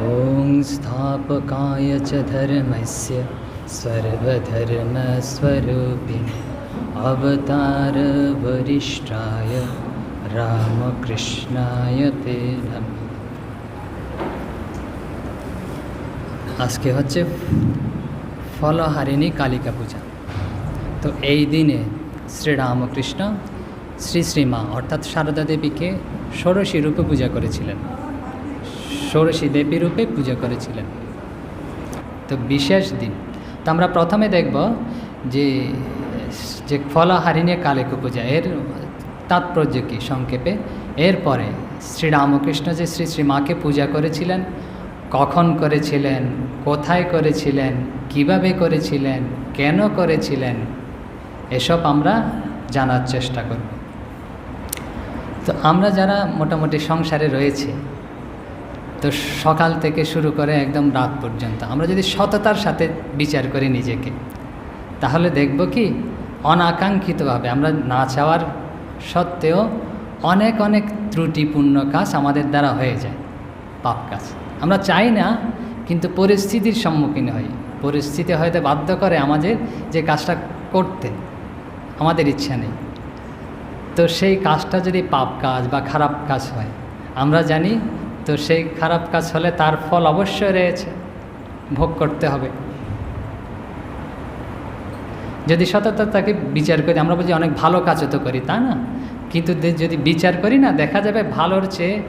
ॐ स्थापकाय च धर्मस्य सर्वधर्मस्वरूपिणे अवतारवरिष्ठाय রামকৃষ্ণায় তে নমঃ আজকে হচ্ছে ফলহারিণী কালিকা পূজা তো এই দিনে শ্রীরামকৃষ্ণ শ্রী শ্রীমা অর্থাৎ সারদা দেবীকে ষোড়শী রূপে পূজা করেছিলেন ষোড়শী দেবী রূপে পূজা করেছিলেন। তো বিশেষ দিন। তো আমরা প্রথমে দেখব যে যে ফলহারিণী কালিকা পূজা এর তাৎপর্য কী সংক্ষেপে। এরপরে শ্রীরামকৃষ্ণ যে শ্রী শ্রীমাকে পূজা করেছিলেন, কখন করেছিলেন, কোথায় করেছিলেন, কীভাবে করেছিলেন, কেন করেছিলেন, এসব আমরা জানার চেষ্টা করব। তো আমরা যারা মোটামুটি সংসারে রয়েছে তো সকাল থেকে শুরু করে একদম রাত পর্যন্ত। আমরা যদি সততার সাথে বিচার করি নিজেকে, তাহলে দেখব কি, অনাকাঙ্ক্ষিতভাবে আমরা না চাওয়ার সত্ত্বেও অনেক অনেক ত্রুটিপূর্ণ কাজ আমাদের দ্বারা হয়ে যায়, পাপ কাজ। আমরা চাই না, কিন্তু পরিস্থিতির সম্মুখীন হই। পরিস্থিতি হয়তো বাধ্য করে আমাদের যে কাজটা করতে আমাদের ইচ্ছা নেই। তো সেই কাজটা যদি পাপ কাজ বা খারাপ কাজ হয়, আমরা জানি তো সেই খারাপ কাজ হলে তার ফল অবশ্যই রয়েছে। ভোগ করতে হবে। যদি সততাকে বিচার করি, আমরা বলছি অনেক ভালো কাজও তো করি তা না? কিন্তু যদি বিচার করি না, দেখা যাবে ভালোর চেয়ে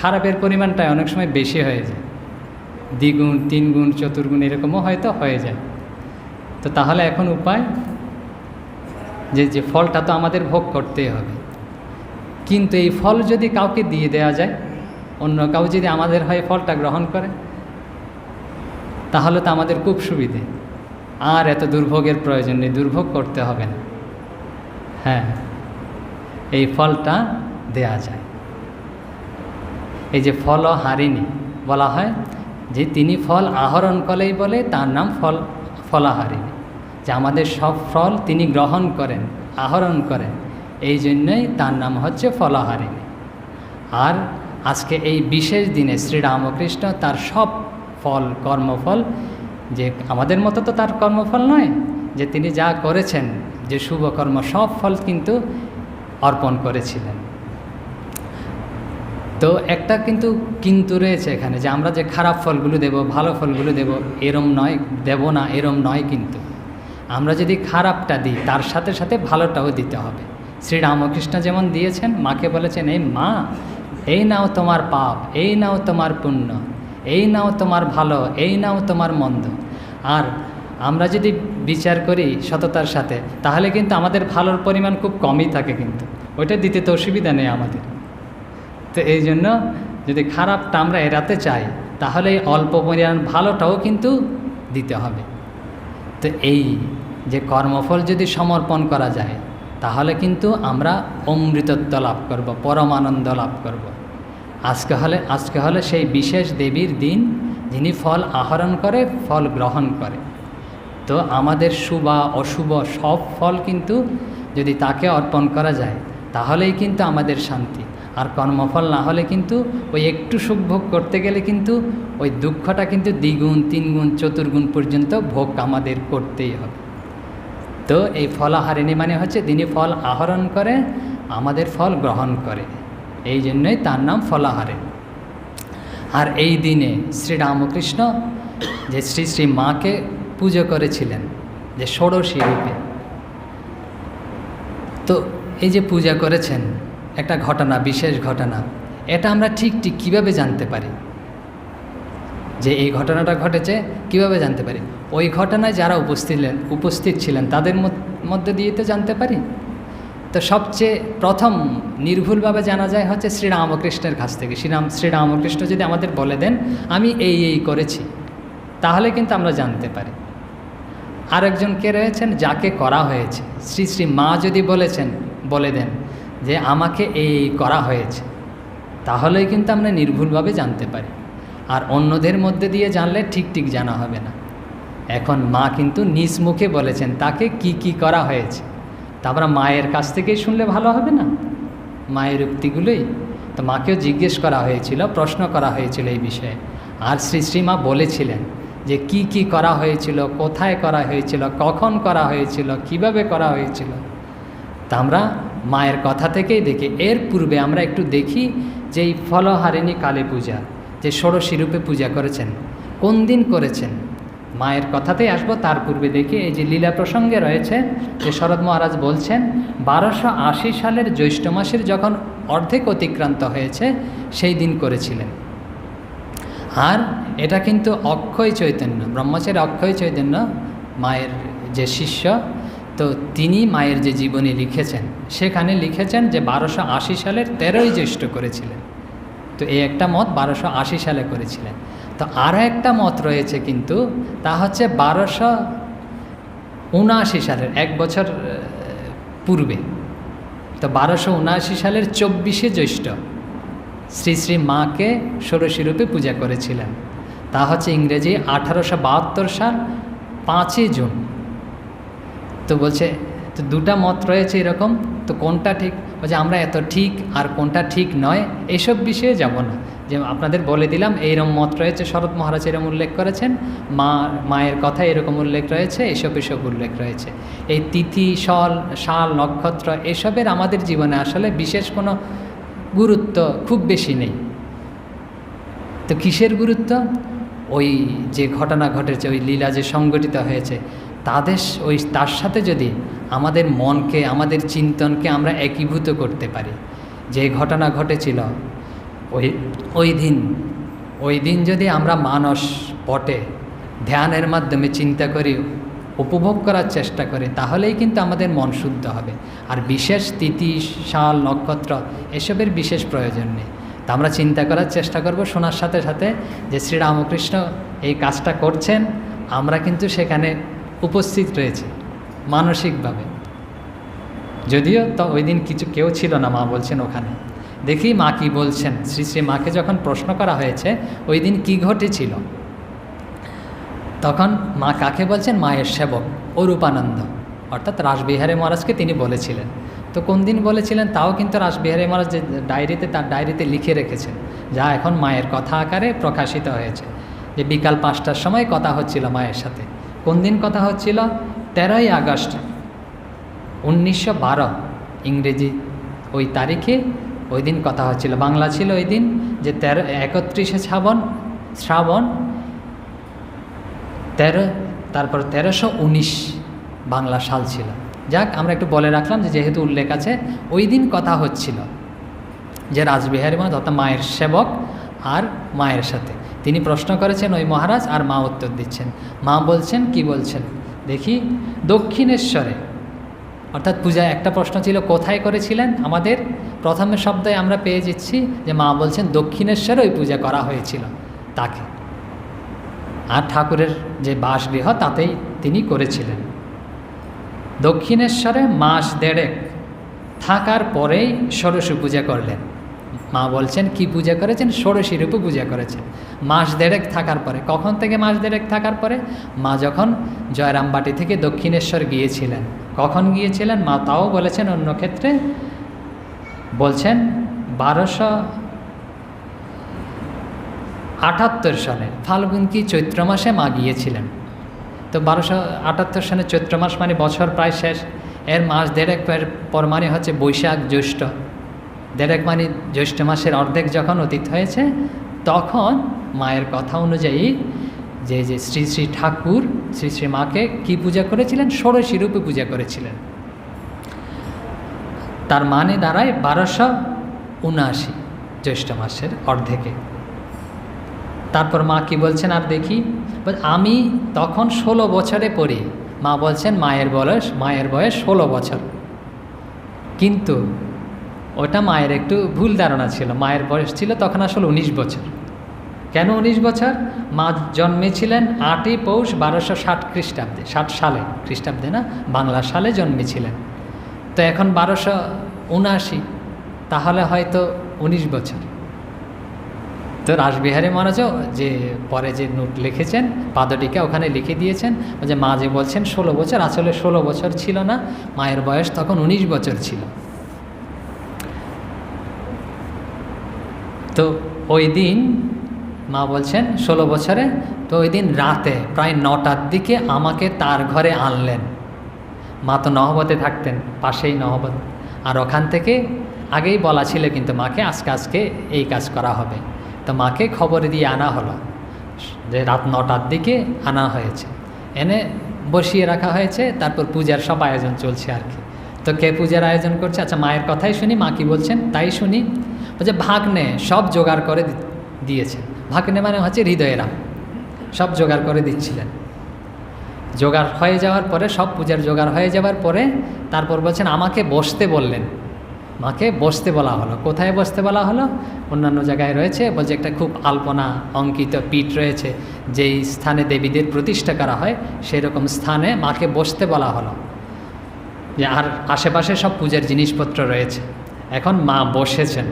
খারাপের পরিমাণটা অনেক সময় বেশি হয়ে যায়। দ্বিগুণ, তিনগুণ, চতুর্গুণ এরকমও হয়তো হয়ে যায়। তো তাহলে এখন উপায় যে যে ফলটা তো আমাদের ভোগ করতেই হবে। কিন্তু এই ফল যদি কাউকে দিয়ে দেওয়া যায় অন্য কাউ যদি আমাদের হয়ে ফলটা গ্রহণ করে, তাহলে তো আমাদের খুব সুবিধে। আর এত দুর্ভোগের প্রয়োজন নেই, দুর্ভোগ করতে হবে না। হ্যাঁ এই ফলটা দেয়া যায়। এই যে ফল হারিনি বলা হয়, যে তিনি ফল আহরণ করেই বলে, তার নাম ফল, ফলাহারিণী। যে আমাদের সব ফল তিনি গ্রহণ করেন, আহরণ করেন, এই জন্যই তার নাম হচ্ছে ফলাহারিণী। আর আজকে এই বিশেষ দিনে শ্রীরামকৃষ্ণ তার সব ফল, কর্মফল, যে আমাদের মতো তো তার কর্মফল নয়, যে তিনি যা করেছেন, যে শুভকর্ম সব ফল কিন্তু অর্পণ করেছিলেন। তো একটা কিন্তু কিন্তু রয়েছে এখানে, যে আমরা যে খারাপ ফলগুলো দেব, ভালো ফলগুলো দেব, এরম নয়, দেব না, এরম নয় কিন্তু। আমরা যদি খারাপটা দিই, তার সাথে সাথে ভালোটাও দিতে হবে। শ্রীরামকৃষ্ণ যেমন দিয়েছেন, মাকে বলেছেন, এই মা এই নাও তোমার পাপ, এই নাও তোমার পুণ্য, এই নাও তোমার ভালো, এই নাও তোমার মন্দ। আর আমরা যদি বিচার করি সততার সাথে, তাহলে কিন্তু আমাদের ভালোর পরিমাণ খুব কমই থাকে কিন্তু। ওইটা দিতে তো অসুবিধা নেই আমাদের। তো এই জন্য যদি খারাপটা আমরা এড়াতে চাই, তাহলে অল্প পরিমাণ ভালোটাও কিন্তু দিতে হবে। তো এই যে কর্মফল যদি সমর্পণ করা যায় তাহলে কিন্তু আমরা অমৃতত্ব লাভ করব, পরমানন্দ লাভ করব। আজকে হলে আজকে হলে সেই বিশেষ দেবীর দিন, যিনি ফল আহরণ করে, ফল গ্রহণ করে। তো আমাদের শুভ, অশুভ সব ফল কিন্তু যদি তাকে অর্পণ করা যায়, তাহলেই কিন্তু আমাদের শান্তি। আর কর্মফল না হলে কিন্তু ওই একটু সুখ ভোগ করতে গেলে কিন্তু ওই দুঃখটা কিন্তু দ্বিগুণ, তিনগুণ, চতুর্গুণ পর্যন্ত ভোগ আমাদের করতেই হবে। তো এই ফলাহারিণী মানে হচ্ছে তিনি ফল আহরণ করে, আমাদের ফল গ্রহণ করে। এই জন্যই তার নাম ফলাহারিণী আর এই দিনে শ্রীরামকৃষ্ণ যে শ্রী শ্রী মাকে পুজো করেছিলেন, যে ষোড়শী রূপে, তো এই যে পূজা করেছেন, একটা ঘটনা, বিশেষ ঘটনা, এটা আমরা ঠিক ঠিক কীভাবে জানতে পারি? যে এই ঘটনাটা ঘটেছে, কীভাবে জানতে পারি? ওই ঘটনায় যারা উপস্থিত উপস্থিত ছিলেন, তাদের মধ্যে দিয়ে তো জানতে পারি? তো সবচেয়ে প্রথম নির্ভুলভাবে জানা যায় হচ্ছে শ্রীরামকৃষ্ণের কাছ থেকে। শ্রীরাম, শ্রীরামকৃষ্ণ যদি আমাদের বলে দেন, আমি এই এই করেছি, তাহলে কিন্তু আমরা জানতে পারি। আরেকজন কে রয়েছেন? যাকে করা হয়েছে। শ্রী শ্রী মা যদি বলেছেন, বলে দেন যে আমাকে এই করা হয়েছে, তাহলেই কিন্তু আমরা নির্ভুলভাবে জানতে পারি। আর অন্যদের মধ্যে দিয়ে জানলে ঠিক ঠিক জানা হবে না। এখন মা কিন্তু নিজ মুখে বলেছেন, তাকে কি কি করা হয়েছে? তা আমরা মায়ের কাছ থেকেই শুনলে ভালো হবে না। মায়ের উক্তিগুলোই তো মাকেও জিজ্ঞেস করা হয়েছিল, প্রশ্ন করা হয়েছিল এই বিষয়ে। আর শ্রী শ্রীমা বলেছিলেন যে, কি কি করা হয়েছিল, কোথায় করা হয়েছিল, কখন করা হয়েছিল, কীভাবে করা হয়েছিল? তা আমরা মায়ের কথা থেকেই দেখি। এর পূর্বে আমরা একটু দেখি যে এই ফলহারিণী কালী পূজা যে ষোড়শী রূপে পূজা করেছেন, কোন দিন করেছেন? মায়ের কথাতেই আসব, তার পূর্বে দেখি এই যে লীলা প্রসঙ্গে রয়েছে যে শরৎ মহারাজ বলছেন, বারোশো আশি সালের জ্যৈষ্ঠ মাসের যখন অর্ধেক অতিক্রান্ত হয়েছে, সেই দিন করেছিলেন। আর এটা কিন্তু অক্ষয় চৈতন্য ব্রহ্মচারী অক্ষয় চৈতন্য মায়ের যে শিষ্য, তো তিনি মায়ের যে জীবনী লিখেছেন, সেখানে লিখেছেন যে বারোশো আশি সালের তেরোই জ্যৈষ্ঠ করেছিলেন। তো এই একটা মত বারোশো আশি সালে করেছিলেন। তো আরও একটা মত রয়েছে কিন্তু, তা হচ্ছে বারোশো উনআশি সালের এক বছর পূর্বে। তো বারোশো উনআশি সালের চব্বিশে জ্যৈষ্ঠ শ্রী শ্রী মাকে ষোড়শী রূপে পূজা করেছিলেন। তা হচ্ছে ইংরেজি আঠারোশো বাহাত্তর সাল পাঁচই জুন। তো বলছে, তো দুটা মত রয়েছে এরকম। তো কোনটা ঠিক? বলছে, আমরা এত ঠিক আর কোনটা ঠিক নয়? এসব বিষয়ে যাব না। যে আপনাদের বলে দিলাম এইরকম মত রয়েছে, শরৎ মহারাজ এরকম উল্লেখ করেছেন, মা, মায়ের কথা এরকম উল্লেখ রয়েছে, এসব এসব উল্লেখ রয়েছে। এই তিথি সল শাল, নক্ষত্র এসবের আমাদের জীবনে আসলে বিশেষ কোনো গুরুত্ব খুব বেশি নেই। তো কিসের গুরুত্ব? ওই যে ঘটনা ঘটেছে, ওই লীলা যে সংগঠিত হয়েছে তাদের ওই তার সাথে যদি আমাদের মনকে, আমাদের চিন্তনকে আমরা একীভূত করতে পারি, যে ঘটনা ঘটেছিল, ওই ওই দিন ওই দিন যদি আমরা মানস পটে ধ্যানের মাধ্যমে চিন্তা করি, উপভোগ করার চেষ্টা করি, তাহলেই কিন্তু আমাদের মন শুদ্ধ হবে। আর বিশেষ তিথি, সাল, নক্ষত্র, এসবের বিশেষ প্রয়োজন নেই। তা আমরা চিন্তা করার চেষ্টা করব। শোনার সাথে সাথে যে শ্রীরামকৃষ্ণ এই কাজটা করছেন, আমরা কিন্তু সেখানে উপস্থিত রয়েছে, মানসিকভাবে। যদিও তো ওই দিন কিছু কেউ ছিল না, মা বলছেন ওখানে। দেখি মা কি বলছেন। শ্রী শ্রী মাকে যখন প্রশ্ন করা হয়েছে, ওই দিন কী ঘটেছিল? তখন মা কাকে বলছেন? মায়ের সেবক, অরূপানন্দ। অর্থাৎ রাসবিহারী মহারাজকে তিনি বলেছিলেন। তো কোন দিন বলেছিলেন? তাও কিন্তু রাসবিহারী মহারাজ যে ডায়েরিতে, তার ডায়েরিতে লিখে রেখেছেন। যা এখন মায়ের কথা আকারে প্রকাশিত হয়েছে। যে বিকাল পাঁচটার সময় কথা হচ্ছিল মায়ের সাথে। কোন দিন কথা হচ্ছিল? তেরোই আগস্ট, উনিশশো বারো, ইংরেজি। ওই তারিখে ওই দিন কথা হচ্ছিল। বাংলা ছিল ওই দিন যে তেরো, একত্রিশে শ্রাবণ শ্রাবণ, তেরো, তারপর তেরোশো উনিশ বাংলা সাল ছিল। যাক, আমরা একটু বলে রাখলাম যে যেহেতু উল্লেখ আছে, ওই দিন কথা হচ্ছিল যে রাজবিহারী মহারাজ অর্থাৎ মায়ের সেবক আর মায়ের সাথে। তিনি প্রশ্ন করেছেন, ওই মহারাজ, আর মা উত্তর দিচ্ছেন। মা বলছেন, কি বলছেন? দেখি, দক্ষিণেশ্বরে। অর্থাৎ পূজায় একটা প্রশ্ন ছিল, কোথায় করেছিলেন? আমাদের প্রথমে শব্দে আমরা পেয়ে যাচ্ছি যে মা বলছেন, দক্ষিণেশ্বরে ওই পূজা করা হয়েছিল। তাকে। আর ঠাকুরের যে বাসগৃহ, তাতেই তিনি করেছিলেন। দক্ষিণেশ্বরে মাস দেড়েক থাকার পরেই ষোড়শী পূজা করলেন। মা বলছেন, কি পূজা করেছেন? ষোড়শী রূপে পূজা করেছেন। মাস দেড়েক থাকার পরে, কখন থেকে মাস দেড়েক থাকার পরে? মা যখন জয়রামবাটি থেকে দক্ষিণেশ্বর গিয়েছিলেন, কখন গিয়েছিলেন? মা তাও বলেছেন অন্য ক্ষেত্রে। বলছেন, বারোশো আটাত্তর সনে ফাল্গুন কি চৈত্র মাসে মা গিয়েছিলেন? তো বারোশো আটাত্তর সনে চৈত্র মাস মানে বছর প্রায় শেষ। এর মাস দেড়েক পর- মানে হচ্ছে বৈশাখ জ্যৈষ্ঠ। দেড়েক মানে জ্যৈষ্ঠ মাসের অর্ধেক যখন অতীত হয়েছে, তখন মায়ের কথা অনুযায়ী যে যে শ্রী শ্রী ঠাকুর, শ্রী শ্রী মাকে কি পূজা করেছিলেন? ষোড়শী রূপে পূজা করেছিলেন। তার মানে দাঁড়ায় বারোশো উনআশি জ্যৈষ্ঠ মাসের অর্ধেকে। তারপর মা কি বলছেন আর দেখি? আমি তখন ষোলো বছরে পড়ি। মা বলছেন, মায়ের বয়স মায়ের বয়স ষোলো বছর। কিন্তু ওটা মায়ের একটু ভুল ধারণা ছিল। মায়ের বয়স ছিল তখন আসলে উনিশ বছর। কেন উনিশ বছর? মা জন্মেছিলেন আটই পৌষ বারোশো ষাট খ্রিস্টাব্দে। ষাট সালে, খ্রিস্টাব্দে না? বাংলা সালে জন্মেছিলেন। তো এখন বারোশো উনআশি। তাহলে হয়তো উনিশ বছর। তো রাসবিহারী মহারাজও যে পরে যে নোট লিখেছেন, পাদটিকা ওখানে লিখে দিয়েছেন, যে মা যে বলছেন ষোলো বছর, আসলে ষোলো বছর ছিল না। মায়ের বয়স তখন উনিশ বছর ছিল। তো ওই দিন মা বলছেন, ষোলো বছরে তো ওই দিন রাতে প্রায় নটার দিকে আমাকে তার ঘরে আনলেন। মা তো নহবতে থাকতেন, পাশেই নহবত। আর ওখান থেকে আগেই বলা ছিল কিন্তু মাকে, আজকে আজকে এই কাজ করা হবে। তো মাকে খবর দিয়ে আনা হলো, যে রাত নটার দিকে আনা হয়েছে। এনে বসিয়ে রাখা হয়েছে, তারপর পূজার সব আয়োজন চলছে আর কি। তো কে পূজার আয়োজন করছে? আচ্ছা মায়ের কথাই শুনি, মা কি বলছেন? তাই শুনি। বলছে, ভাগ্নে, সব জোগাড় করে দি- দিয়েছে। ভাগ্নে মানে হচ্ছে হৃদয়েরা, সব জোগাড় করে দিচ্ছিলেন। জোগাড় হয়ে যাওয়ার পরে, সব পূজার জোগাড় হয়ে যাওয়ার পরে, তারপর বলছেন, আমাকে বসতে বললেন। মাকে বসতে বলা হলো। কোথায় বসতে বলা হলো? অন্যান্য জায়গায় রয়েছে, বলছে, একটা খুব আলপনা, অঙ্কিত পীঠ রয়েছে, যেই স্থানে দেবীদের প্রতিষ্ঠা করা হয় সেই রকম স্থানে মাকে বসতে বলা হলো। যে আর আশেপাশে সব পূজার জিনিসপত্র রয়েছে। এখন মা বসেছেন।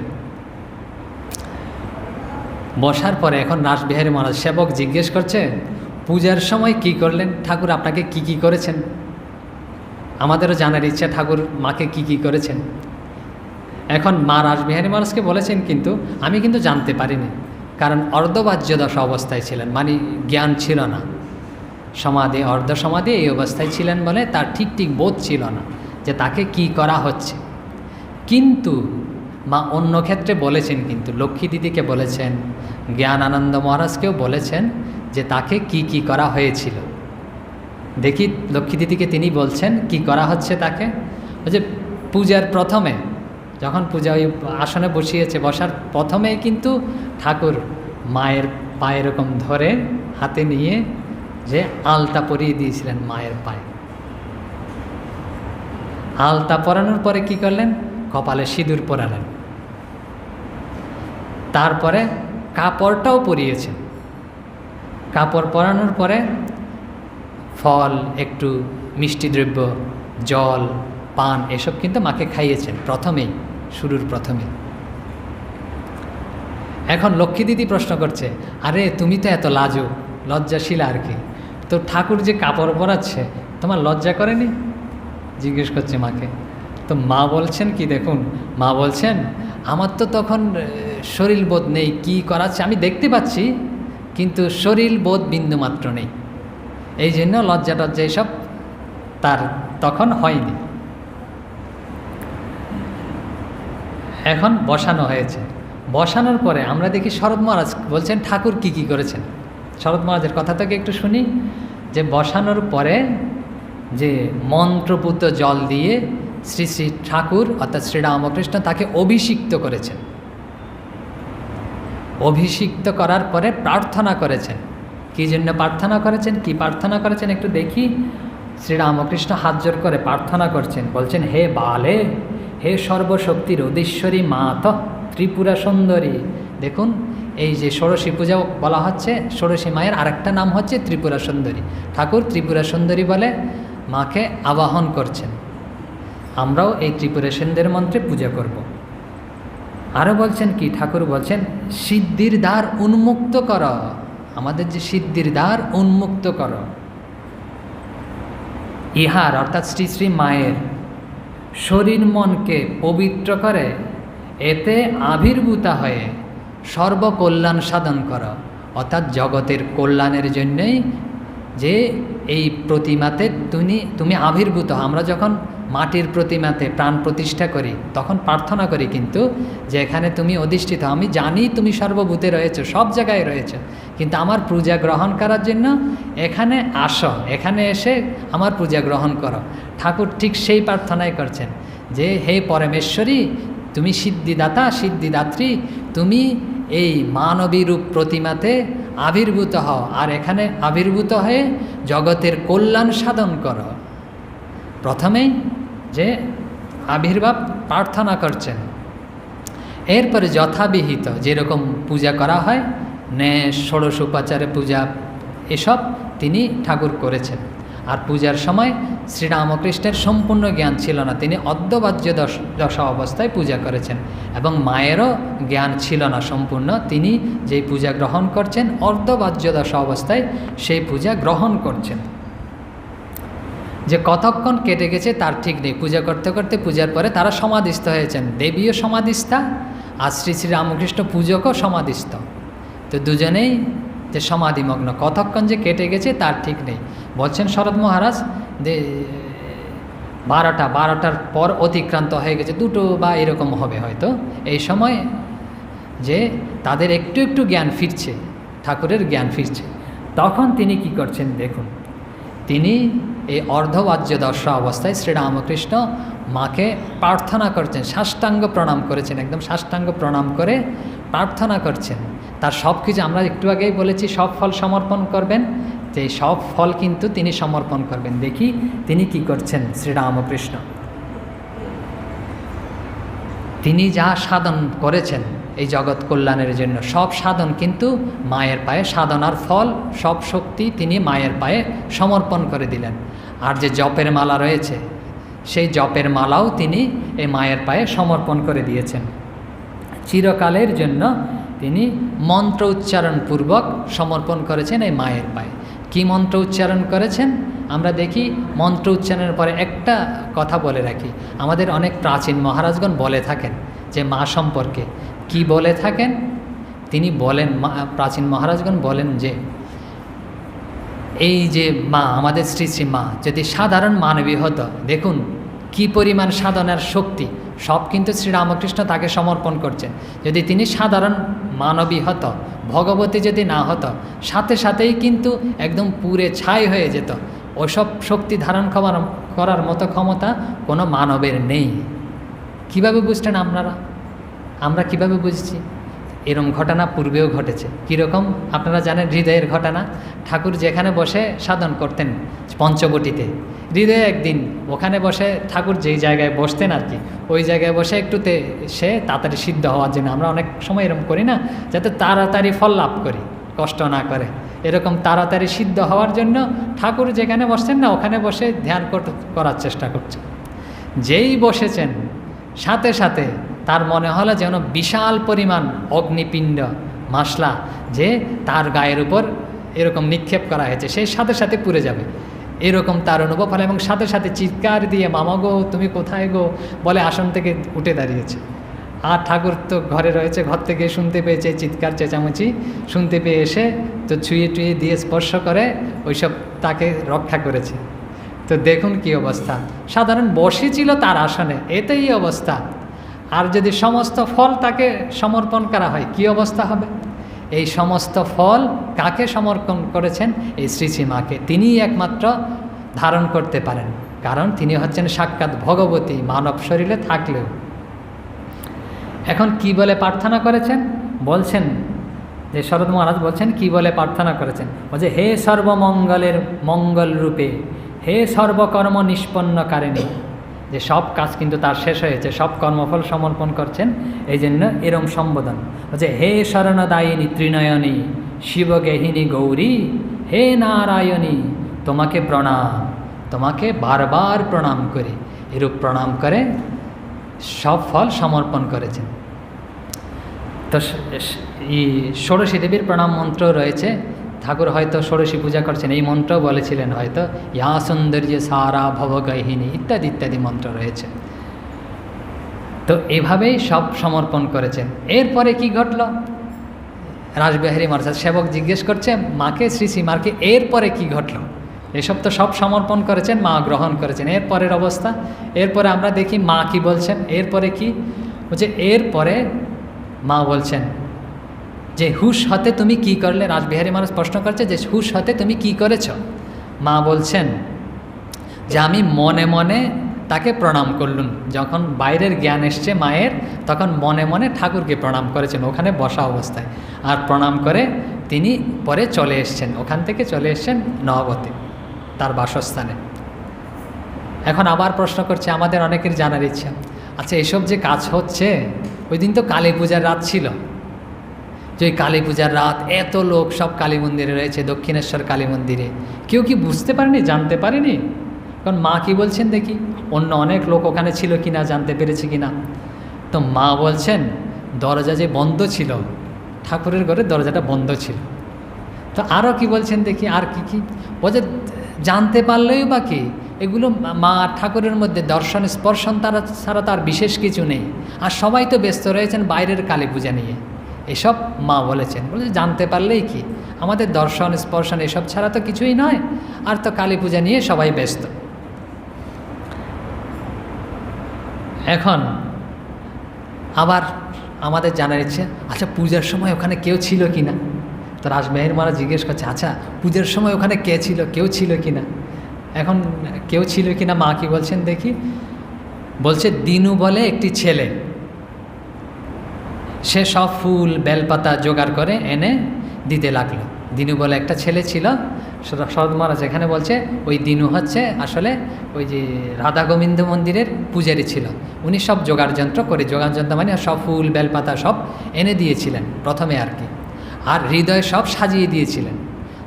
বসার পরে এখন রাসবিহারী মহারাজ সেবক জিজ্ঞেস করছে, পূজার সময় কি করলেন? ঠাকুর আপনাকে কি কি করেছেন? আমাদেরও জানার ইচ্ছা, ঠাকুর মাকে কি কি করেছেন? এখন মা রাসবিহারী মহারাজকে বলেছেন কিন্তু আমি কিন্তু জানতে পারিনি, কারণ অর্ধবাহ্য দশা অবস্থায় ছিলেন মানে জ্ঞান ছিল না। সমাধি অর্ধ সমাধি এই অবস্থায় ছিলেন বলে তার ঠিক ঠিক বোধ ছিল না যে তাকে কি করা হচ্ছে। কিন্তু মা অন্য ক্ষেত্রে বলেছেন কিন্তু, লক্ষ্মী দিদিকে বলেছেন, জ্ঞান আনন্দ মহারাজকেও বলেছেন যে তাকে কি কি করা হয়েছিল। দেখি লক্ষ্মী দিদিকে তিনি বলছেন, কি করা হচ্ছে তাকে? ওই যে পূজার প্রথমে, যখন পূজা ওই আসনে বসিয়েছে, বসার প্রথমেই কিন্তু ঠাকুর মায়ের পায়ে এরকম ধরে হাতে নিয়ে যে আলতা পরিয়ে দিয়েছিলেন মায়ের পায়ে। আলতা পরানোর পরে কি করলেন? কপালে সিঁদুর পরালেন। তারপরে কাপড়টাও পরিয়েছেন কাপড় পরানোর পরে ফল, একটু মিষ্টি দ্রব্য, জল, পান এসব কিন্তু মাকে খাইয়েছেন প্রথমেই, শুরুর প্রথমেই। এখন লক্ষ্মী দিদি প্রশ্ন করছে, আরে, তুমি তো এত লাজুক, লজ্জাশীল আর কি? তো ঠাকুর যে কাপড় পরাচ্ছে, তোমার লজ্জা করেনি? জিজ্ঞেস করছে মাকে। তো মা বলছেন কি, দেখুন, মা বলছেন, আমার তো তখন শরীর বোধ নেই, কি করাচ্ছে আমি দেখতে পাচ্ছি, কিন্তু শরীর বোধ বিন্দুমাত্র নেই। এই জন্য লজ্জা টজ্জা এসব তার তখন হয়নি। এখন বসানো হয়েছে। বসানোর পরে আমরা দেখি শরৎ মহারাজ বলছেন, ঠাকুর কি কি করেছেন? শরৎ মহারাজের কথা থেকে একটু শুনি, যে বসানোর পরে যে মন্ত্রপুত জল দিয়ে শ্রী শ্রী ঠাকুর, অর্থাৎ শ্রীরামকৃষ্ণ তাকে অভিষিক্ত করেছেন। অভিষিক্ত করার পরে প্রার্থনা করেছেন। কী জন্য প্রার্থনা করেছেন? কি প্রার্থনা করেছেন? একটু দেখি। শ্রীরামকৃষ্ণ হাত জোর করে প্রার্থনা করছেন। বলছেন, হে বালে, হে সর্বশক্তির অধীশ্বরী মাত, ত্রিপুরা সুন্দরী। দেখুন, এই যে ষোড়শী পূজা বলা হচ্ছে, ষোড়শী মায়ের আরেকটা নাম হচ্ছে ত্রিপুরা সুন্দরী। ঠাকুর ত্রিপুরা সুন্দরী বলে মাকে আবাহন করছেন। আমরাও এই ত্রিপুরা সুন্দর মন্ত্রে পূজা করব। আরও বলছেন কি? ঠাকুর বলছেন, সিদ্ধির দ্বার উন্মুক্ত কর। আমাদের যে সিদ্ধির দ্বার উন্মুক্ত কর। ইহার অর্থাৎ শ্রী শ্রী মায়ের শরীর মনকে পবিত্র করে, এতে আবির্ভূতা হয়ে সর্বকল্যাণ সাধন কর। অর্থাৎ জগতের কল্যাণের জন্যই যে এই প্রতিমাতে তুমি তুমি আবির্ভূত। আমরা যখন মাটির প্রতিমাতে প্রাণ প্রতিষ্ঠা করি, তখন প্রার্থনা করি কিন্তু যে এখানে তুমি অধিষ্ঠিত, আমি জানি তুমি সর্বভূতে রয়েছে, সব জায়গায় রয়েছে, কিন্তু আমার পূজা গ্রহণ করার জন্য এখানে আসো, এখানে এসে আমার পূজা গ্রহণ করো। ঠাকুর ঠিক সেই প্রার্থনাই করছেন যে, হে পরমেশ্বরী, তুমি সিদ্ধিদাতা, সিদ্ধিদাত্রী, তুমি এই মানবী রূপ প্রতিমাতে আবির্ভূত হও, আর এখানে আবির্ভূত হয়ে জগতের কল্যাণ সাধন করো। প্রথমেই যে আবির্ভাব প্রার্থনা করছেন। এরপরে যথাবিহিত যেরকম পূজা করা হয় নে ষোড়শ উপাচারে পূজা, এসব তিনি ঠাকুর করেছেন। আর পূজার সময় শ্রীরামকৃষ্ণের সম্পূর্ণ জ্ঞান ছিল না, তিনি অর্ধবাহ্য দশ অবস্থায় পূজা করেছেন এবং মায়েরও জ্ঞান ছিল না সম্পূর্ণ, তিনি যেই পূজা গ্রহণ করছেন, অর্ধবাহ্য দশা অবস্থায় সেই পূজা গ্রহণ করছেন। যে কতক্ষণ কেটে গেছে তার ঠিক নেই। পূজা করতে করতে পূজার পরে তারা সমাধিস্থ হয়েছেন। দেবীও সমাধিস্থা, আর শ্রী শ্রী রামকৃষ্ণ পূজকও সমাধিস্থ। তো দুজনেই যে সমাধিমগ্ন, কতক্ষণ যে কেটে গেছে তার ঠিক নেই। বলছেন শরৎ মহারাজ, যে বারোটা, বারোটার পর অতিক্রান্ত হয়ে গেছে, দুটো বা এরকম হবে হয়তো। এই সময় যে তাদের একটু একটু জ্ঞান ফিরছে, ঠাকুরের জ্ঞান ফিরছে। তখন তিনি কি করছেন দেখুন, তিনি এই অর্ধবাজ্য দশা অবস্থায় শ্রীরামকৃষ্ণ মাকে প্রার্থনা করছেন, সাষ্টাঙ্গ প্রণাম করেছেন, একদম সাষ্টাঙ্গ প্রণাম করে প্রার্থনা করছেন। তার সব কিছু আমরা একটু আগেই বলেছি, সব ফল সমর্পণ করবেন। যে সব ফল কিন্তু তিনি সমর্পণ করবেন। দেখি তিনি কি করছেন শ্রীরামকৃষ্ণ। তিনি যা সাধন করেছেন এই জগৎ কল্যাণের জন্য, সব সাধন কিন্তু মায়ের পায়ে সাধনার ফল, সব শক্তি তিনি মায়ের পায়ে সমর্পণ করে দিলেন। আর যে জপের মালা রয়েছে, সেই জপের মালাও তিনি এই মায়ের পায়ে সমর্পণ করে দিয়েছেন। চিরকালের জন্য তিনি মন্ত্র উচ্চারণপূর্বক সমর্পণ করেছেন এই মায়ের পায়ে। কি মন্ত্র উচ্চারণ করেছেন? আমরা দেখি মন্ত্র উচ্চারণের পরে একটা কথা বলে রাখি। আমাদের অনেক প্রাচীন মহারাজগণ বলে থাকেন যে মা সম্পর্কে। কি বলে থাকেন? তিনি বলেন প্রাচীন মহারাজগণ বলেন যে, এই যে মা, আমাদের শ্রী শ্রী মা, যদি সাধারণ মানবী হতো, দেখুন কি পরিমাণ সাধনার শক্তি, সব কিন্তু শ্রীরামকৃষ্ণ তাকে সমর্পণ করছেন। যদি তিনি সাধারণ মানবী হতো, ভগবতী যদি না হতো, সাথে সাথেই কিন্তু একদম পুরে ছাই হয়ে যেত। ওসব শক্তি ধারণ করার করার মতো ক্ষমতা কোনো মানবের নেই। কীভাবে বুঝলেন আপনারা? আমরা কীভাবে বুঝছি? এরম ঘটনা পূর্বেও ঘটেছে। কীরকম? আপনারা জানেন হৃদয়ের ঘটনা? ঠাকুর যেখানে বসে সাধন করতেন পঞ্চবটিতে। হৃদয়ে একদিন ওখানে বসে ঠাকুর যেই জায়গায় বসতেন আর কি, ওই জায়গায় বসে একটুতে সে তাড়াতাড়ি সিদ্ধ হওয়ার জন্য। আমরা অনেক সময় এরকম করি না, যাতে তাড়াতাড়ি ফল লাভ করি। কষ্ট না করে। এরকম তাড়াতাড়ি সিদ্ধ হওয়ার জন্য ঠাকুর যেখানে বসছেন না, ওখানে বসে ধ্যান কর- করার চেষ্টা করছে। যেই বসেছেন, সাথে সাথে তার মনে হলো যেন বিশাল পরিমাণ অগ্নিপিণ্ড, মাসলা যে তার গায়ের উপর এরকম নিক্ষেপ করা হয়েছে সেই সাথে সাথে পুড়ে যাবে। এরকম তার অনুভব হলো এবং সাথে সাথে চিৎকার দিয়ে, মামা গো, তুমি কোথায় গো? বলে আসন থেকে উঠে দাঁড়িয়েছে। আর ঠাকুর তো ঘরে রয়েছে, ঘর থেকে শুনতে পেয়েছে চিৎকার চেঁচামেচি। শুনতে পেয়ে এসে তো ছুঁয়ে টুয়ে দিয়ে স্পর্শ করে, ওইসব তাকে রক্ষা করেছে। তো দেখুন কি অবস্থা। সাধারণ বসেছিল তার আসনে, এতেই অবস্থা। আর যদি সমস্ত ফল তাকে সমর্পণ করা হয়, কি অবস্থা হবে? এই সমস্ত ফল কাকে সমর্পণ করেছেন? এই শ্রী শ্রী মাকে। তিনিই একমাত্র ধারণ করতে পারেন। কারণ তিনি হচ্ছেন সাক্ষাৎ ভগবতী, মানব শরীরে থাকলেও। এখন কি বলে প্রার্থনা করেছেন? বলছেন যে শরৎ মহারাজ বলছেন, কি বলে প্রার্থনা করেছেন? বলছে, হে সর্বমঙ্গলের মঙ্গল রূপে, হে সর্বকর্ম নিষ্পন্নকারিণী যে সব কাজ কিন্তু তার শেষ হয়েছে, সব কর্মফল সমর্পণ করছেন, এই জন্য এরম সম্বোধন। বলছে, হে শরণদায়িনী ত্রিনয়নী, শিবগেহিনী গৌরী, হে নারায়ণী, তোমাকে প্রণাম, তোমাকে বারবার প্রণাম করি। এরূপ প্রণাম করে সব ফল সমর্পণ করেছেন। তো ষোড়শী দেবীর প্রণাম মন্ত্র রয়েছে। ঠাকুর হয়তো ষোড়শী পূজা করছেন, এই মন্ত্র বলেছিলেন হয়তো, ইয়া সৌন্দর্য সারা ভবগহিনী ইত্যাদি ইত্যাদি মন্ত্র রয়েছে। তো এভাবেই সব সমর্পণ করেছেন। এরপরে কি ঘটল? রাসবিহারী মহারাজ সেবক জিজ্ঞেস করছে মাকে শ্রী শ্রীমারকে এরপরে কি ঘটল? এসব তো সব সমর্পণ করেছেন, মা গ্রহণ করেছেন। এরপরের অবস্থা এরপরে আমরা দেখি মা কি বলছেন এরপরে কি? বলছে এরপরে মা বলছেন যে, হুশ হতে তুমি কি করলে? রাসবিহারী মানুষ প্রশ্ন করছে যে, হুশ হতে তুমি কি করেছ? মা বলছেন যে, আমি মনে মনে তাকে প্রণাম করলুম। যখন বাইরের জ্ঞান এসছে মায়ের, তখন মনে মনে ঠাকুরকে প্রণাম করেছেন, ওখানে বসা অবস্থায়। আর প্রণাম করে তিনি পরে চলে এসছেন, ওখান থেকে চলে এসছেন নহবতে তার বাসস্থানে। এখন আবার প্রশ্ন করছে, আমাদের অনেকের জানার ইচ্ছা। আচ্ছা এসব যে কাজ হচ্ছে ওই দিন তো কালী পূজার রাত ছিল। যে ওই কালী পূজার রাত, এত লোক সব কালী মন্দিরে রয়েছে, দক্ষিণেশ্বর কালী মন্দিরে। কেউ কি বুঝতে পারেনি, জানতে পারেনি? কারণ মা কি বলছেন দেখি? অন্য অনেক লোক ওখানে ছিল কি না জানতে পেরেছে কি না তো মা বলছেন, দরজা যে বন্ধ ছিল, ঠাকুরের ঘরে দরজাটা বন্ধ ছিল। তো আরও কি বলছেন দেখি, আর কি কি? বলছে জানতে পারলেই বা কি? এগুলো মা ঠাকুরের মধ্যে দর্শন, স্পর্শন তারা, ছাড়া তার বিশেষ কিছু নেই। আর সবাই তো ব্যস্ত রয়েছেন বাইরের কালী পূজা নিয়ে। এসব মা বলেছেন। বলে জানতে পারলেই কি? আমাদের দর্শন, স্পর্শন এসব ছাড়া তো কিছুই নয়। আর তো কালী পূজা নিয়ে সবাই ব্যস্ত। এখন আবার আমাদের জানার ইচ্ছে আচ্ছা পূজার সময় ওখানে কেউ ছিল কি না? তো রাজমেহের মারা জিজ্ঞেস করছে আচ্ছা পুজোর সময় ওখানে কে ছিল? কেউ ছিল কি না এখন কেউ ছিল কি না মা কি বলছেন দেখি। বলছে, দিনু বলে একটি ছেলে। সে সব ফুল, বেলপাতা জোগাড় করে এনে দিতে লাগল। দিনু বলে একটা ছেলে ছিল। শরৎ মহারাজ এখানে বলছে, ওই দিনু হচ্ছে আসলে ওই যে রাধা গোবিন্দ মন্দিরের পূজারি ছিল। উনি সব জোগাড় যন্ত্র করে জোগাড় যন্ত্র মানে সব ফুল, বেলপাতা সব এনে দিয়েছিলেন প্রথমে আর কি। আর হৃদয় সব সাজিয়ে দিয়েছিলেন।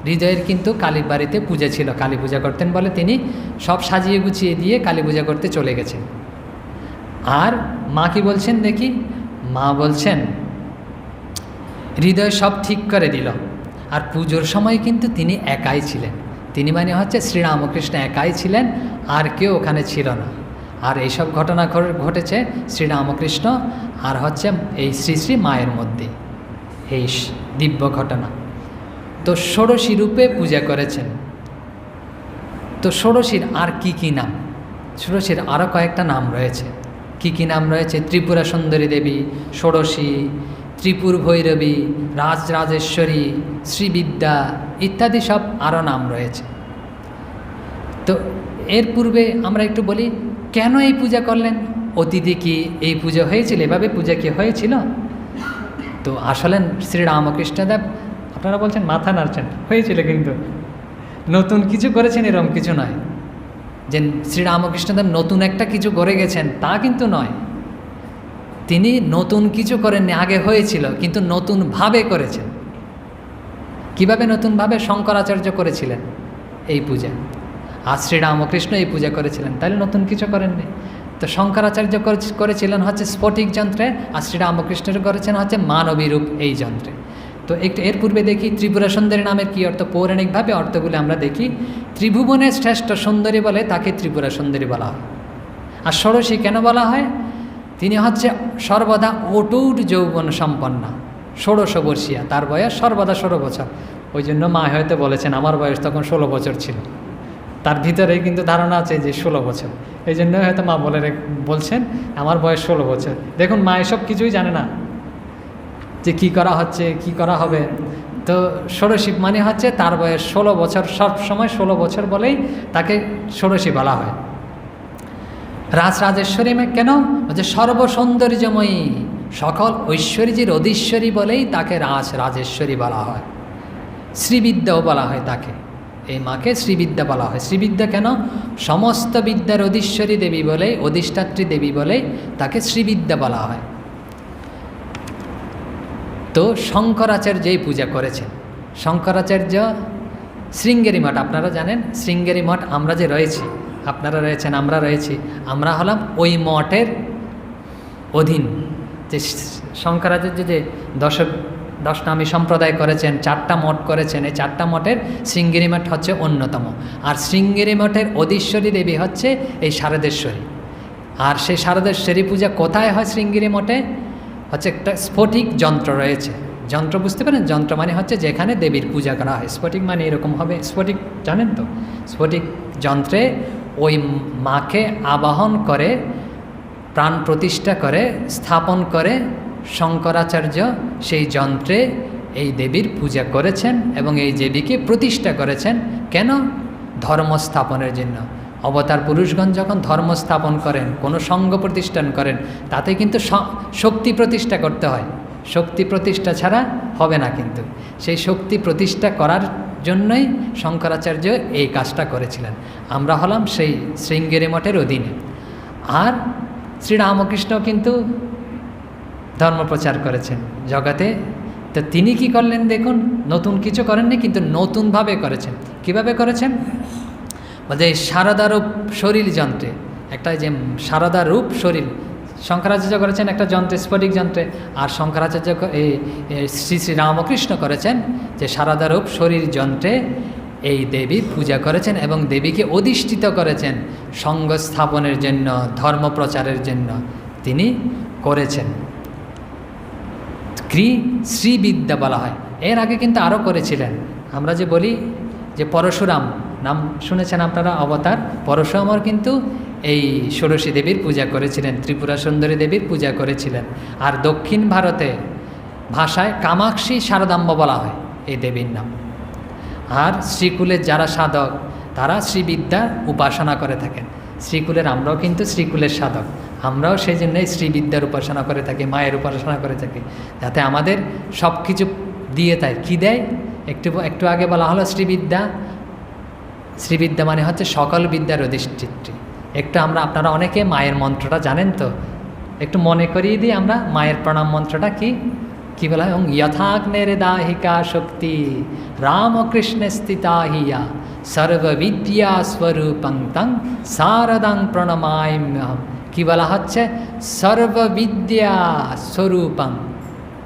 হৃদয়ের কিন্তু কালীর বাড়িতে পূজা ছিল। কালী পূজা করতেন বলে তিনি সব সাজিয়ে গুছিয়ে দিয়ে কালী পূজা করতে চলে গেছেন। আর মা কি বলছেন দেখি? মা বলছেন, হৃদয় সব ঠিক করে দিল। আর পুজোর সময় কিন্তু তিনি একাই ছিলেন। তিনি মানে হচ্ছে শ্রীরামকৃষ্ণ একাই ছিলেন, আর কেউ ওখানে ছিল না। আর এইসব ঘটনা ঘটেছে শ্রীরামকৃষ্ণ আর হচ্ছে এই শ্রী শ্রী মায়ের মধ্যে। এই দিব্য ঘটনা। তো ষোড়শী রূপে পূজা করেছেন। তো ষোড়শীর আর কি কি নাম? ষোড়শীর আরও কয়েকটা নাম রয়েছে। কি কি নাম রয়েছে? ত্রিপুরা সুন্দরী দেবী, ষোড়শী, ত্রিপুর ভৈরবী, রাজরাজেশ্বরী, শ্রীবিদ্যা ইত্যাদি সব আরও নাম রয়েছে। তো এর পূর্বে আমরা একটু বলি, কেন এই পূজা করলেন? অতীতে কি এই পুজো হয়েছিল? এভাবে পূজা কি হয়েছিল? তো আসলে শ্রীরামকৃষ্ণদেব আপনারা বলছেন মাথা নাড়ছেন, হয়েছিল কিন্তু। নতুন কিছু করেছেন এরকম কিছু নয়। যে শ্রীরামকৃষ্ণদেব নতুন একটা কিছু করে গেছেন, তা কিন্তু নয়। তিনি নতুন কিছু করেননি, আগে হয়েছিল, কিন্তু নতুনভাবে করেছেন। কীভাবে নতুনভাবে শঙ্করাচার্য করেছিলেন এই পূজা। আর শ্রীরামকৃষ্ণ এই পূজা করেছিলেন, তাহলে নতুন কিছু করেননি। তো শঙ্করাচার্য করে- করেছিলেন হচ্ছে স্ফটিক যন্ত্রে আর শ্রীরামকৃষ্ণ করেছেন হচ্ছে মানবী রূপ এই যন্ত্রে। তো একটু এর পূর্বে দেখি ত্রিপুরা সুন্দরী নামের কী অর্থ? পৌরাণিকভাবে অর্থগুলো আমরা দেখি। ত্রিভুবনের শ্রেষ্ঠ সুন্দরী বলে তাকে ত্রিপুরা সুন্দরী বলা হয়। আর ষোড়শী কেন বলা হয়? তিনি হচ্ছে সর্বদা অটুট যৌবন সম্পন্না ষোড়শ বর্ষিয়া তার বয়স সর্বদা ষোলো বছর। ওই জন্য মা হয়তো বলেছেন, আমার বয়স তখন ষোলো বছর ছিল। তার ভিতরে কিন্তু ধারণা আছে যে ষোলো বছর। এই জন্য হয়তো মা বলে বলছেন, আমার বয়স ষোলো বছর। দেখুন, মা এসব কিছুই জানে না। যে কি করা হচ্ছে, কি করা হবে। তো ষোড়শী মানে হচ্ছে তার বয়স ষোলো বছর, সব সময় ষোলো বছর বলেই তাকে ষোড়শী বলা হয়। রাজ রাজেশ্বরী কেন? যে সর্বসৌন্দর্যময়ী, সকল ঐশ্বর্যের অধীশ্বরী বলেই তাকে রাজ রাজেশ্বরী বলা হয়। শ্রীবিদ্যাও বলা হয় তাকে। এই মাকে শ্রীবিদ্যা বলা হয়। শ্রীবিদ্যা কেন? সমস্ত বিদ্যার অধীশ্বরী দেবী বলে, অধিষ্ঠাত্রী দেবী বলে তাকে শ্রীবিদ্যা বলা হয়। তো শঙ্করাচার্য এই পূজা করেছেন। শঙ্করাচার্য শৃঙ্গেরি মঠ, আপনারা জানেন? শৃঙ্গেরি মঠ, আমরা যে রয়েছি, আপনারা রয়েছেন, আমরা রয়েছি, আমরা হলাম ওই মঠের অধীন। যে শঙ্করাচার্য যে দশ দশনামী সম্প্রদায় করেছেন, চারটা মঠ করেছেন, এই চারটা মঠের শৃঙ্গেরি মঠ হচ্ছে অন্যতম। আর শৃঙ্গেরি মঠের অধীশ্বরী দেবী হচ্ছে এই শারদেশ্বরী। আর সেই শারদেশ্বরী পূজা কোথায় হয় শৃঙ্গেরি মঠে? হচ্ছে একটা স্ফটিক যন্ত্র রয়েছে। যন্ত্র বুঝতে পারেন? যন্ত্র মানে হচ্ছে যেখানে দেবীর পূজা করা হয়। স্ফটিক মানে এরকম হবে। স্ফটিক, জানেন তো? স্ফটিক যন্ত্রে ওই মাকে আবাহন করে, প্রাণ প্রতিষ্ঠা করে, স্থাপন করে শঙ্করাচার্য সেই যন্ত্রে এই দেবীর পূজা করেছেন এবং এই দেবীকে প্রতিষ্ঠা করেছেন। কেন? ধর্ম স্থাপনের জন্য। অবতার পুরুষগণ যখন ধর্ম স্থাপন করেন, কোনো সঙ্গ প্রতিষ্ঠান করেন, তাতে কিন্তু শক্তি প্রতিষ্ঠা করতে হয়। শক্তি প্রতিষ্ঠা ছাড়া হবে না কিন্তু। সেই শক্তি প্রতিষ্ঠা করার জন্যই শঙ্করাচার্য এই কাজটা করেছিলেন। আমরা হলাম সেই শৃঙ্গেরি মঠের অধীনে। আর শ্রীরামকৃষ্ণ কিন্তু ধর্ম প্রচার করেছেন। জগতে তো তিনি কি করলেন দেখুন, নতুন কিছু করেননি কিন্তু নতুনভাবে করেছেন। কীভাবে করেছেন? বলছে এই সারদা রূপ শরীর যন্ত্রে, একটা যে সারদা রূপ শরীর, শঙ্করাচার্য করেছেন একটা যন্ত্রে, স্ফটিক যন্ত্রে, আর শঙ্করাচার্য এই শ্রী শ্রী রামকৃষ্ণ করেছেন যে সারদা রূপ শরীর যন্ত্রে এই দেবীর পূজা করেছেন এবং দেবীকে অধিষ্ঠিত করেছেন সঙ্গ স্থাপনের জন্য, ধর্ম প্রচারের জন্য তিনি করেছেন। ক্রি শ্রীবিদ্যা বলা হয়। এর আগে কিন্তু আরও করেছিলেন। আমরা যে বলি যে পরশুরাম, নাম শুনেছেন আপনারা? অবতার। পরশুরামর কিন্তু এই ষোড়শী দেবীর পূজা করেছিলেন, ত্রিপুরা সুন্দরী দেবীর পূজা করেছিলেন। আর দক্ষিণ ভারতে ভাষায় কামাক্ষী শারদাম্ব বলা হয় এই দেবীর নাম। আর শ্রীকুলের যারা সাধক, তারা শ্রীবিদ্যার উপাসনা করে থাকেন। শ্রীকুলের আমরাও কিন্তু শ্রীকুলের সাধক। আমরাও সেই জন্যই শ্রীবিদ্যার উপাসনা করে থাকি, মায়ের উপাসনা করে থাকি। যাতে আমাদের সব কিছু দিয়ে তাই। কী দেয়? একটু একটু আগে বলা হলো শ্রীবিদ্যা। শ্রীবিদ্যা মানে হচ্ছে সকল বিদ্যার অধিষ্ঠিত্রী। একটু আমরা, আপনারা অনেকে মায়ের মন্ত্রটা জানেন তো? একটু মনে করিয়ে দিই আমরা, মায়ের প্রণাম মন্ত্রটা কি? কি বলা হয়? যথাগ্নের দাহিকা শক্তি রামকৃষ্ণ স্থিতা হিয়া সর্ববিদ্যা স্বরূপং তং সারদাং প্রণমাম্যহম। কি বলা হচ্ছে? সর্ববিদ্যা স্বরূপং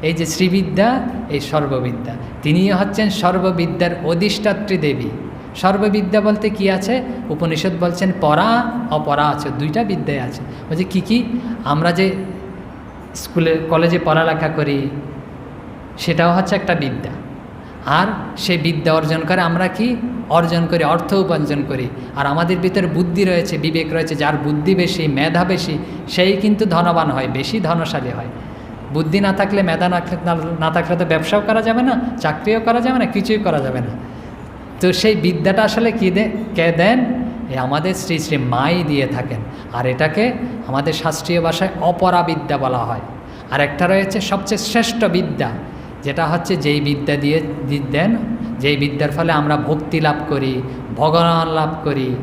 এই যে শ্রীবিদ্যা, এই সর্ববিদ্যা। তিনি হচ্ছেন সর্ববিদ্যার অধিষ্ঠাত্রী দেবী। সর্ববিদ্যা বলতে কি আছে? উপনিষদ বলছেন পরা, অপরা আছে, দুইটা বিদ্যায় আছে। বলছে কী কী? আমরা যে স্কুলে, কলেজে পড়ালেখা করি, সেটাও হচ্ছে একটা বিদ্যা। আর সেই বিদ্যা অর্জন করে, আমরা কি অর্জন করি, অর্থ উপার্জন করি। আর আমাদের ভিতরে বুদ্ধি রয়েছে, বিবেক রয়েছে, যার বুদ্ধি বেশি, মেধা বেশি, সেই কিন্তু ধনবান হয়, বেশি ধনশালী হয়। বুদ্ধি না থাকলে, মেধা না থাকলে- না থাকলে তো ব্যবসাও করা যাবে না, চাকরিও করা যাবে না, কিছুই করা যাবে না। তো সেই বিদ্যাটা আসলে কী দে, কে দেন? আমাদের শ্রী শ্রী মাই দিয়ে থাকেন। আর এটাকে আমাদের শাস্ত্রীয় ভাষায় অপরা বিদ্যা বলা হয়। আর একটা রয়েছে সবচেয়ে শ্রেষ্ঠ বিদ্যা। যেটা হচ্ছে যেই বিদ্যা দিয়ে দেন, যেই বিদ্যার ফলে আমরা ভক্তি লাভ করি, ভগবান লাভ করি,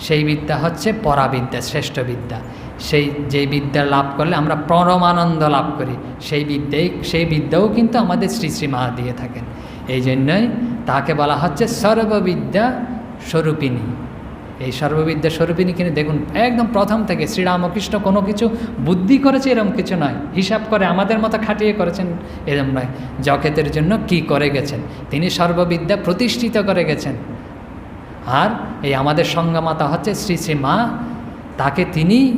সেই বিদ্যা হচ্ছে পরাবিদ্যা, শ্রেষ্ঠ বিদ্যা। সেই যেই বিদ্যা লাভ করলে আমরা পরমানন্দ লাভ করি, সেই বিদ্যাই, সেই বিদ্যাও কিন্তু আমাদের শ্রী শ্রী মা দিয়ে থাকেন। এই জন্যই তাকে বলা হচ্ছে সর্ববিদ্যা স্বরূপিণী। এই সর্ববিদ্যা স্বরূপিণী কিন্তু দেখুন, একদম প্রথম থেকে শ্রীরামকৃষ্ণ কোনো কিছু বুদ্ধি করেছে এরকম কিছু নয়। হিসাব করে আমাদের মতো খাটিয়ে করেছেন এরম নয়। জগতের জন্য কি করে গেছেন? তিনি সর্ববিদ্যা প্রতিষ্ঠিত করে গেছেন। আর এই আমাদের সঙ্গমাতা হচ্ছে শ্রী শ্রী মা, তাকে তিনি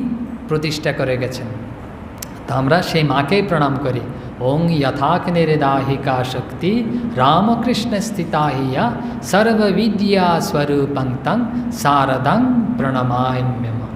প্রতিষ্ঠা করে গেছেন। তো আমরা সেই মাকেই প্রণাম করি। ওং যথাগ্নির্দাহিকা শক্তি রামকৃষ্ণ স্থিতা হিয়া সর্ববিদ্যা স্বরূপং তং শারদং প্রণমাম্যম